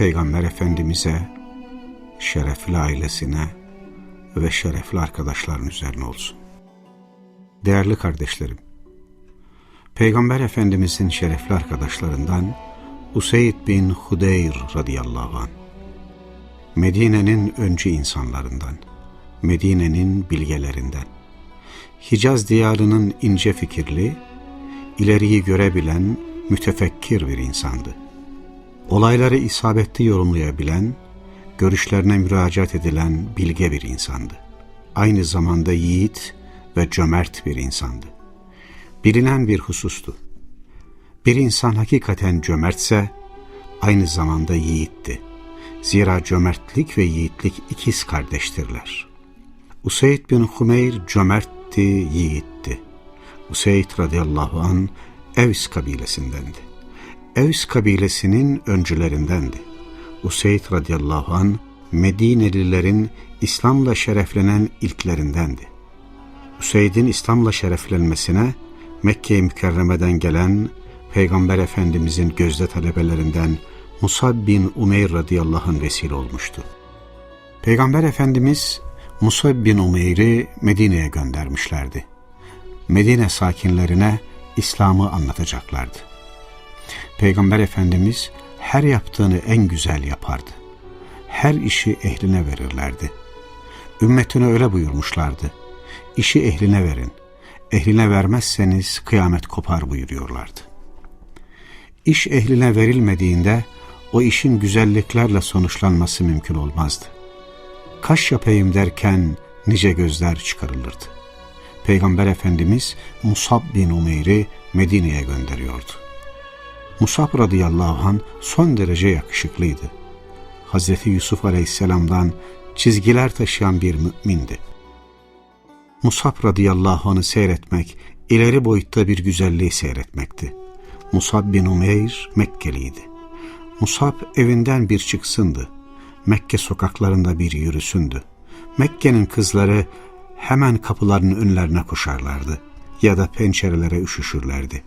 Peygamber Efendimiz'e, şerefli ailesine ve şerefli arkadaşların üzerine olsun. Değerli kardeşlerim, Peygamber Efendimiz'in şerefli arkadaşlarından Useyd bin Hudeyr radıyallahu anh, Medine'nin öncü insanlarından, Medine'nin bilgelerinden, Hicaz diyarının ince fikirli, ileriyi görebilen, mütefekkir bir insandı. Olayları isabetli yorumlayabilen, görüşlerine müracaat edilen bilge bir insandı. Aynı zamanda yiğit ve cömert bir insandı. Bilinen bir husustu. Bir insan hakikaten cömertse, aynı zamanda yiğitti. Zira cömertlik ve yiğitlik ikiz kardeştirler. Useyd bin Hümeyr cömertti, yiğitti. Useyd radıyallahu an Evs kabilesindendi. Evs kabilesinin öncülerindendi. Useyd radıyallahu an Medinelilerin İslam'la şereflenen ilklerindendi. Useyd'in İslam'la şereflenmesine Mekke-i Mükerreme'den gelen Peygamber Efendimizin gözde talebelerinden Musab bin Umeyr radıyallahu anh vesile olmuştu. Peygamber Efendimiz Musab bin Umeyr'i Medine'ye göndermişlerdi. Medine sakinlerine İslam'ı anlatacaklardı. Peygamber Efendimiz her yaptığını en güzel yapardı. Her işi ehline verirlerdi. Ümmetine öyle buyurmuşlardı. İşi ehline verin. Ehline vermezseniz kıyamet kopar buyuruyorlardı. İş ehline verilmediğinde o işin güzelliklerle sonuçlanması mümkün olmazdı. Kaş yapayım derken nice gözler çıkarılırdı. Peygamber Efendimiz Musab bin Umeyr'i Medine'ye gönderiyordu. Musab radıyallahu an son derece yakışıklıydı. Hazreti Yusuf aleyhisselamdan çizgiler taşıyan bir mümindi. Musab radıyallahu anh'ı seyretmek, ileri boyutta bir güzelliği seyretmekti. Musab bin Umeyr Mekkeliydi. Musab evinden bir çıksındı. Mekke sokaklarında bir yürüsündü. Mekke'nin kızları hemen kapıların önlerine koşarlardı ya da pencerelere üşüşürlerdi.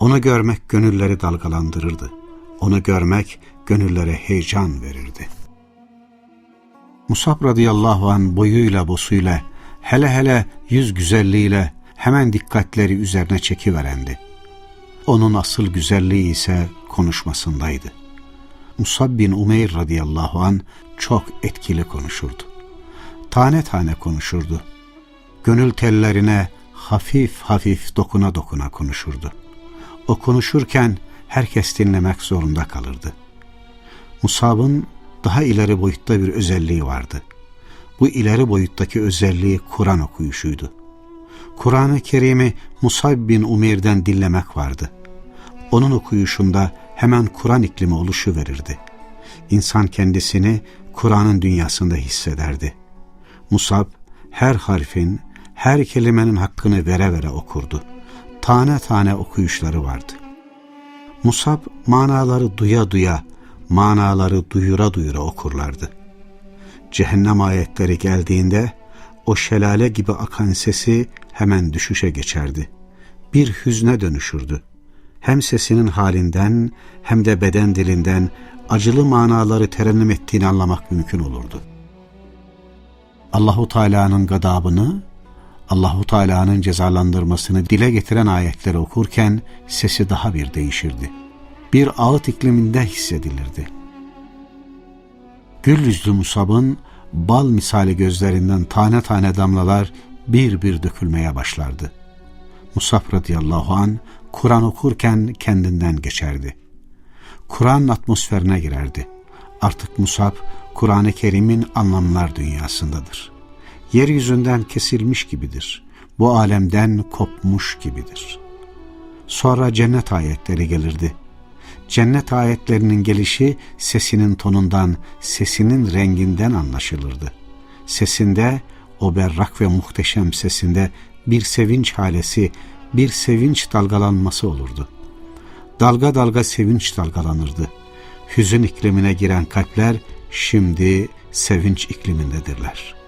Onu görmek gönülleri dalgalandırırdı. Onu görmek gönüllere heyecan verirdi. Musab radıyallahu an boyuyla bosuyla, hele hele yüz güzelliğiyle hemen dikkatleri üzerine çekiverendi. Onun asıl güzelliği ise konuşmasındaydı. Musab bin Umeyr radıyallahu an çok etkili konuşurdu. Tane tane konuşurdu. Gönül tellerine hafif hafif dokuna dokuna konuşurdu. O konuşurken herkes dinlemek zorunda kalırdı. Musab'ın daha ileri boyutta bir özelliği vardı. Bu ileri boyuttaki özelliği Kur'an okuyuşuydu. Kur'an-ı Kerim'i Musab bin Umeyr'den dinlemek vardı. Onun okuyuşunda hemen Kur'an iklimi oluşu verirdi. İnsan kendisini Kur'an'ın dünyasında hissederdi. Musab her harfin, her kelimenin hakkını vere vere okurdu. Tane tane okuyuşları vardı. Musab manaları duya duya, manaları duyura duyura okurlardı. Cehennem ayetleri geldiğinde o şelale gibi akan sesi hemen düşüşe geçerdi. Bir hüzne dönüşürdü. Hem sesinin halinden hem de beden dilinden acılı manaları terennüm ettiğini anlamak mümkün olurdu. Allahu Teala'nın gadabını, Allahu Teala'nın cezalandırmasını dile getiren ayetleri okurken sesi daha bir değişirdi. Bir ağıt ikliminde hissedilirdi. Gül yüzlü Musab'ın bal misali gözlerinden tane tane damlalar bir bir dökülmeye başlardı. Musab radıyallahu an Kur'an okurken kendinden geçerdi. Kur'an atmosferine girerdi. Artık Musab Kur'an-ı Kerim'in anlamlar dünyasındadır. Yeryüzünden kesilmiş gibidir. Bu alemden kopmuş gibidir. Sonra cennet ayetleri gelirdi. cennet ayetlerinin gelişi sesinin tonundan, sesinin renginden anlaşılırdı. Sesinde, o berrak ve muhteşem sesinde bir sevinç halesi, bir sevinç dalgalanması olurdu. Dalga dalga sevinç dalgalanırdı. Hüzün iklimine giren kalpler şimdi sevinç iklimindedirler.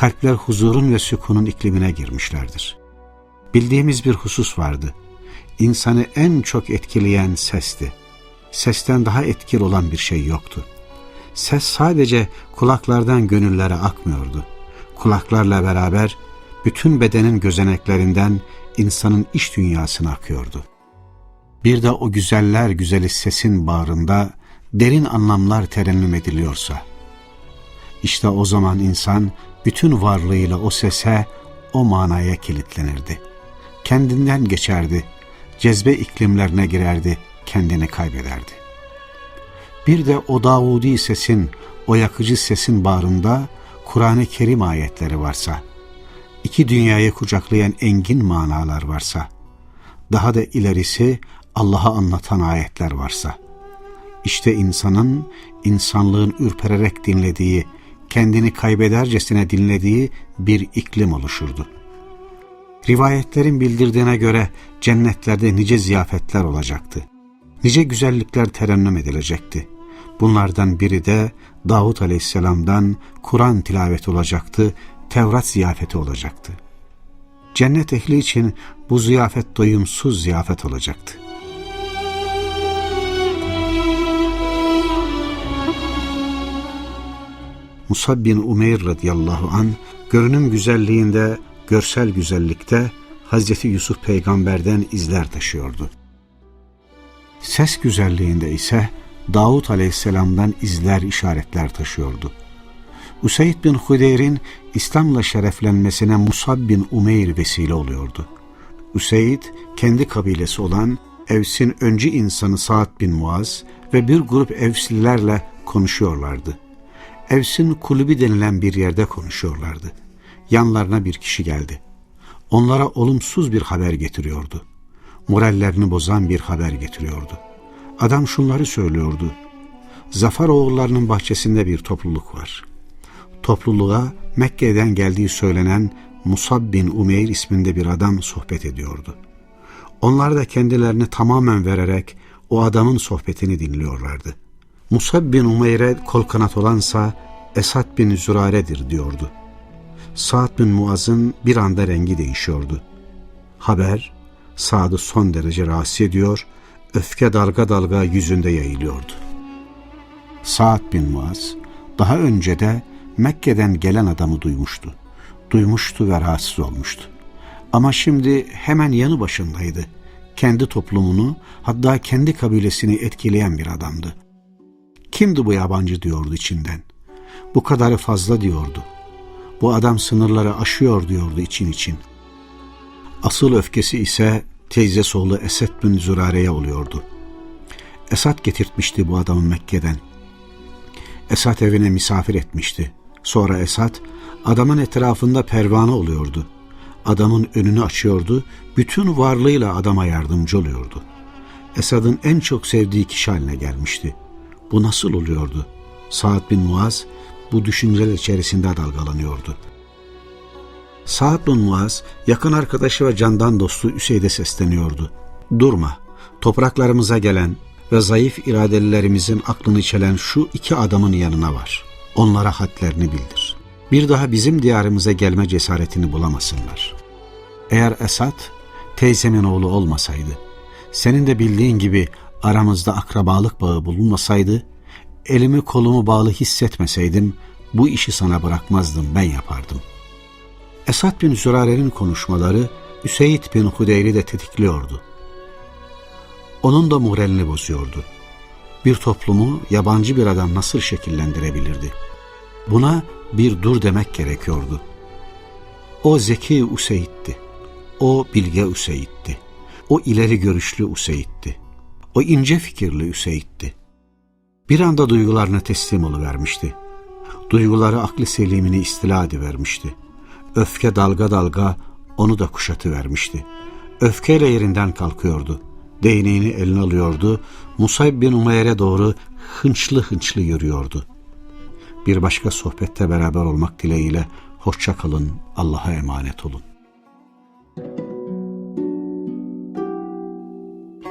Kalpler huzurun ve sükunun iklimine girmişlerdir. Bildiğimiz bir husus vardı. İnsanı en çok etkileyen sesti. Sesten daha etkili olan bir şey yoktu. Ses sadece kulaklardan gönüllere akmıyordu. Kulaklarla beraber bütün bedenin gözeneklerinden insanın iç dünyasına akıyordu. Bir de o güzeller güzeli sesin bağrında derin anlamlar terennüm ediliyorsa, işte o zaman insan bütün varlığıyla o sese, o manaya kilitlenirdi. Kendinden geçerdi, cezbe iklimlerine girerdi, kendini kaybederdi. Bir de o Davudi sesin, o yakıcı sesin bağrında Kur'an-ı Kerim ayetleri varsa, iki dünyayı kucaklayan engin manalar varsa, daha da ilerisi Allah'a anlatan ayetler varsa, işte insanın, insanlığın ürpererek dinlediği, kendini kaybedercesine dinlediği bir iklim oluşurdu. Rivayetlerin bildirdiğine göre cennetlerde nice ziyafetler olacaktı. Nice güzellikler terennüm edilecekti. Bunlardan biri de Davut Aleyhisselam'dan Kur'an tilaveti olacaktı, Tevrat ziyafeti olacaktı. Cennet ehli için bu ziyafet doyumsuz ziyafet olacaktı. Musab bin Umeyr radıyallahu an görünüm güzelliğinde, görsel güzellikte Hazreti Yusuf peygamberden izler taşıyordu. Ses güzelliğinde ise Davut aleyhisselamdan izler, işaretler taşıyordu. Usaid bin Hudeyr'in İslam'la şereflenmesine Musab bin Umeyr vesile oluyordu. Usaid kendi kabilesi olan Evs'in öncü insanı Sa'd bin Muaz ve bir grup Evslilerle konuşuyorlardı. Evs'in kulübü denilen bir yerde konuşuyorlardı. Yanlarına bir kişi geldi. Onlara olumsuz bir haber getiriyordu. Morallerini bozan bir haber getiriyordu. Adam şunları söylüyordu. Zafer oğullarının bahçesinde bir topluluk var. Topluluğa Mekke'den geldiği söylenen Musab bin Umeyr isminde bir adam sohbet ediyordu. Onlar da kendilerini tamamen vererek o adamın sohbetini dinliyorlardı. Musab bin Umeyr'e kol kanat olansa Esad bin Zürare'dir diyordu. Sa'd bin Muaz'ın bir anda rengi değişiyordu. Haber Sa'd'ı son derece rahatsız ediyor, öfke dalga dalga yüzünde yayılıyordu. Sa'd bin Muaz daha önce de Mekke'den gelen adamı duymuştu. Duymuştu ve rahatsız olmuştu. Ama şimdi hemen yanı başındaydı. Kendi toplumunu hatta kendi kabilesini etkileyen bir adamdı. Kimdi bu yabancı diyordu içinden. Bu kadarı fazla diyordu. Bu adam sınırları aşıyor diyordu için için. Asıl öfkesi ise teyze oğlu Esed bin Zürare'ye oluyordu. Esad getirtmişti bu adamı Mekke'den. Esad evine misafir etmişti. Sonra Esad adamın etrafında pervane oluyordu. Adamın önünü açıyordu, bütün varlığıyla adama yardımcı oluyordu. Esad'ın en çok sevdiği kişi haline gelmişti. Bu nasıl oluyordu? Sa'd bin Muaz bu düşünceler içerisinde dalgalanıyordu. Sa'd bin Muaz yakın arkadaşı ve candan dostu Üseyd'e sesleniyordu. Durma, topraklarımıza gelen ve zayıf iradelilerimizin aklını çelen şu iki adamın yanına var. Onlara hadlerini bildir. Bir daha bizim diyarımıza gelme cesaretini bulamasınlar. Eğer Esad, teyzemin oğlu olmasaydı, senin de bildiğin gibi aramızda akrabalık bağı bulunmasaydı, elimi kolumu bağlı hissetmeseydim, bu işi sana bırakmazdım, ben yapardım. Esad bin Zürare'nin konuşmaları Üseyd bin Hudeyr'i de tetikliyordu. Onun da moralini bozuyordu. Bir toplumu yabancı bir adam nasıl şekillendirebilirdi? Buna bir dur demek gerekiyordu. O zeki Useyd'ti. O bilge Useyd'ti. O ileri görüşlü Useyd'ti. O ince fikirli Useyd'ti. Bir anda duygularına teslim oluvermişti. Duyguları aklı selimini istila edivermişti. Öfke dalga dalga onu da kuşatı vermişti. Öfkeyle yerinden kalkıyordu. Değneğini eline alıyordu. Musayb bin Umeyr'e doğru hınçlı hınçlı yürüyordu. Bir başka sohbette beraber olmak dileğiyle hoşça kalın, Allah'a emanet olun.